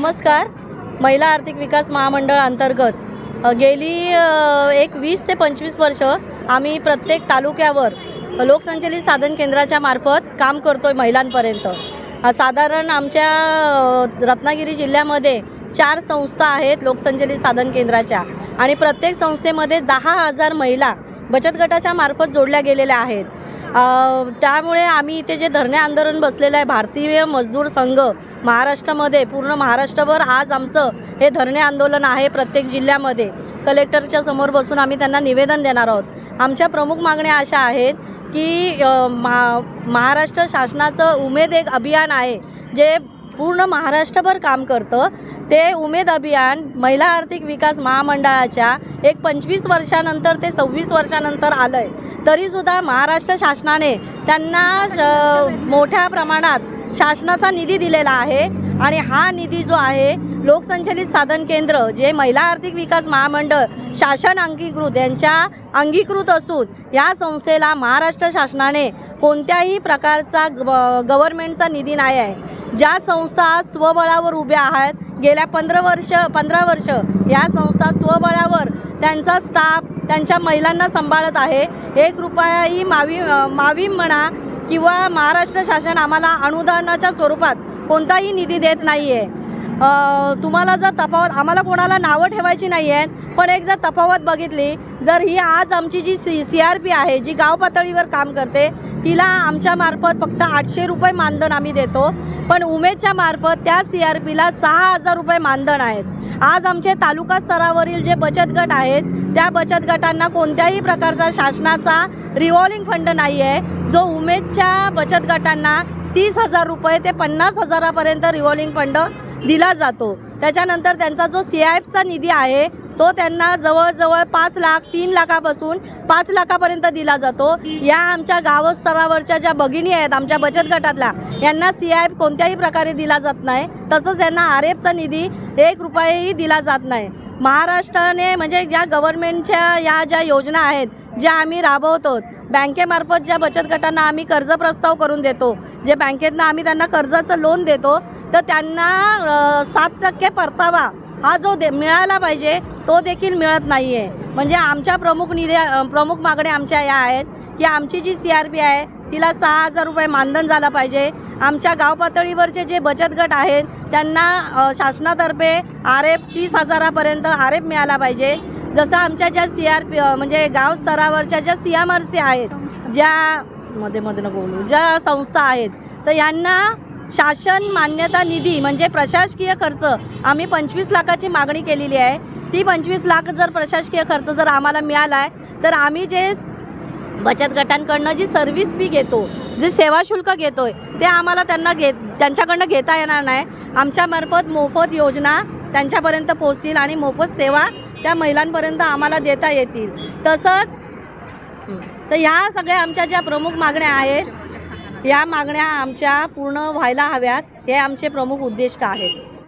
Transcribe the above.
नमस्कार. महिला आर्थिक विकास महामंडळ अंतर्गत गेली एक वीस ते पंचवीस वर्ष आम्ही प्रत्येक तालुक्यावर लोकसंचलित साधन केंद्राच्या मार्फत काम करतो आहे महिलांपर्यंत साधारण आमच्या रत्नागिरी जिल्ह्यामध्ये चार संस्था आहेत लोकसंचलित साधन केंद्राच्या आणि प्रत्येक संस्थेमध्ये दहा हजार महिला बचत गटाच्या मार्फत जोडल्या गेलेल्या आहेत. त्यामुळे आम्ही इथे जे धरणे आंदोलन बसलेलं आहे भारतीय मजदूर संघ महाराष्ट्रामध्ये पूर्ण महाराष्ट्रभर आज आमचं हे धरणे आंदोलन आहे प्रत्येक जिल्ह्यामध्ये. कलेक्टरच्या समोर बसून आम्ही त्यांना निवेदन देणार आहोत. आमच्या प्रमुख मागण्या अशा आहेत की महा महाराष्ट्र शासनाचं उमेद एक अभियान आहे जे पूर्ण महाराष्ट्रभर काम करतं. ते उमेद अभियान महिला आर्थिक विकास महामंडळाच्या एक पंचवीस वर्षानंतर ते सव्वीस वर्षानंतर आलं आहे तरीसुद्धा महाराष्ट्र शासनाने त्यांना श- मोठ्या प्रमाणात शासनाचा निधी दिलेला आहे आणि हा निधी जो आहे लोकसंचलित साधन केंद्र जे महिला आर्थिक विकास महामंडळ शासन अंगीकृत यांच्या अंगीकृत असून या संस्थेला महाराष्ट्र शासनाने कोणत्याही प्रकारचा ग गव्हर्मेंटचा निधी नाही आहे. ज्या संस्था स्वबळावर उभ्या आहेत गेल्या पंधरा वर्ष पंधरा वर्ष या संस्था स्वबळावर त्यांचा स्टाफ त्यांच्या महिलांना सांभाळत आहे. एक रुपयाही मावी मावीम म्हणा किंवा महाराष्ट्र शासन आम्हाला अनुदानाच्या स्वरूपात कोणताही निधी देत नाही आहे तुम्हाला जर तफावत आम्हाला कोणाला नावं ठेवायची नाही आहेत पण एक जर तफावत बघितली जर ही आज आमची G C C R P आहे जी गाव पातळीवर काम करते तिला आमच्या मार्फत फक्त आठशे रुपये मानधन आम्ही देतो. पण उमेदच्या मार्फत त्या सी आर पीला सहा हजार रुपये मानधन आहेत. आज आमचे तालुका स्तरावरील जे बचत गट आहेत त्या बचत गटांना कोणत्याही प्रकारचा शासनाचा रिव्हॉल्विंग फंड नाही आहे जो उमेदच्या बचत गटांना तीस हजार रुपये ते पन्नास हजारापर्यंत रिव्हॉल्विंग फंड दिला जातो. त्याच्यानंतर त्यांचा जो सी आय एफचा निधी आहे तो त्यांना जवळजवळ पाच लाख तीन लाखापासून पाच लाखापर्यंत दिला जातो. या आमच्या गावस्तरावरच्या ज्या भगिनी आहेत आमच्या बचत गटातल्या यांना सी आय एफ कोणत्याही प्रकारे दिला जात नाही. तसंच यांना आर एफचा निधी एक रुपयाही दिला जात नाही. महाराष्ट्राने म्हणजे या गव्हर्नमेंटच्या या ज्या योजना आहेत ज्या आम्ही राबवतो बँकेमार्फत ज्या बचत गटांना आम्ही कर्ज प्रस्ताव करून देतो जे बँकेतनं आम्ही त्यांना कर्जाचं लोन देतो तर त्यांना सात टक्के परतावा हा जो दे मिळाला पाहिजे तो देखील मिळत नाही आहे म्हणजे आमच्या प्रमुख निधी प्रमुख मागण्या आमच्या या आहेत की आमची जी सी आर पी आहे तिला सहा हजार रुपये मानधन झालं पाहिजे. आमच्या गाव पातळीवरचे जे बचत गट आहेत त्यांना शासनातर्फे आर एफ तीस हजारापर्यंत आर एफ मिळाला पाहिजे. जसं आमच्या ज्या सी आर पी म्हणजे गाव स्तरावरच्या ज्या सी एम आर सी आहेत ज्या मध्ये मध्ये नको बोलू ज्या संस्था आहेत तर यांना शासन मान्यता निधी म्हणजे प्रशासकीय खर्च आम्ही पंचवीस लाखाची मागणी केलेली आहे. ती पंचवीस लाख जर प्रशासकीय खर्च जर आम्हाला मिळाला आहे तर आम्ही जे बचत गटांकडनं जी सर्व्हिस फी घेतो जे सेवा शुल्क आहे ते आम्हाला त्यांना घेत त्यांच्याकडनं घेता येणार नाही. आमच्यामार्फत मोफत योजना त्यांच्यापर्यंत पोचतील आणि मोफत सेवा त्या महिलांपर्यंत आम्हाला देता येतील. तसंच तर ह्या सगळ्या आमच्या ज्या प्रमुख मागण्या आहेत या मागण्या आमच्या पूर्ण व्हायला हव्यात हे आमचे प्रमुख उद्दिष्ट आहेत.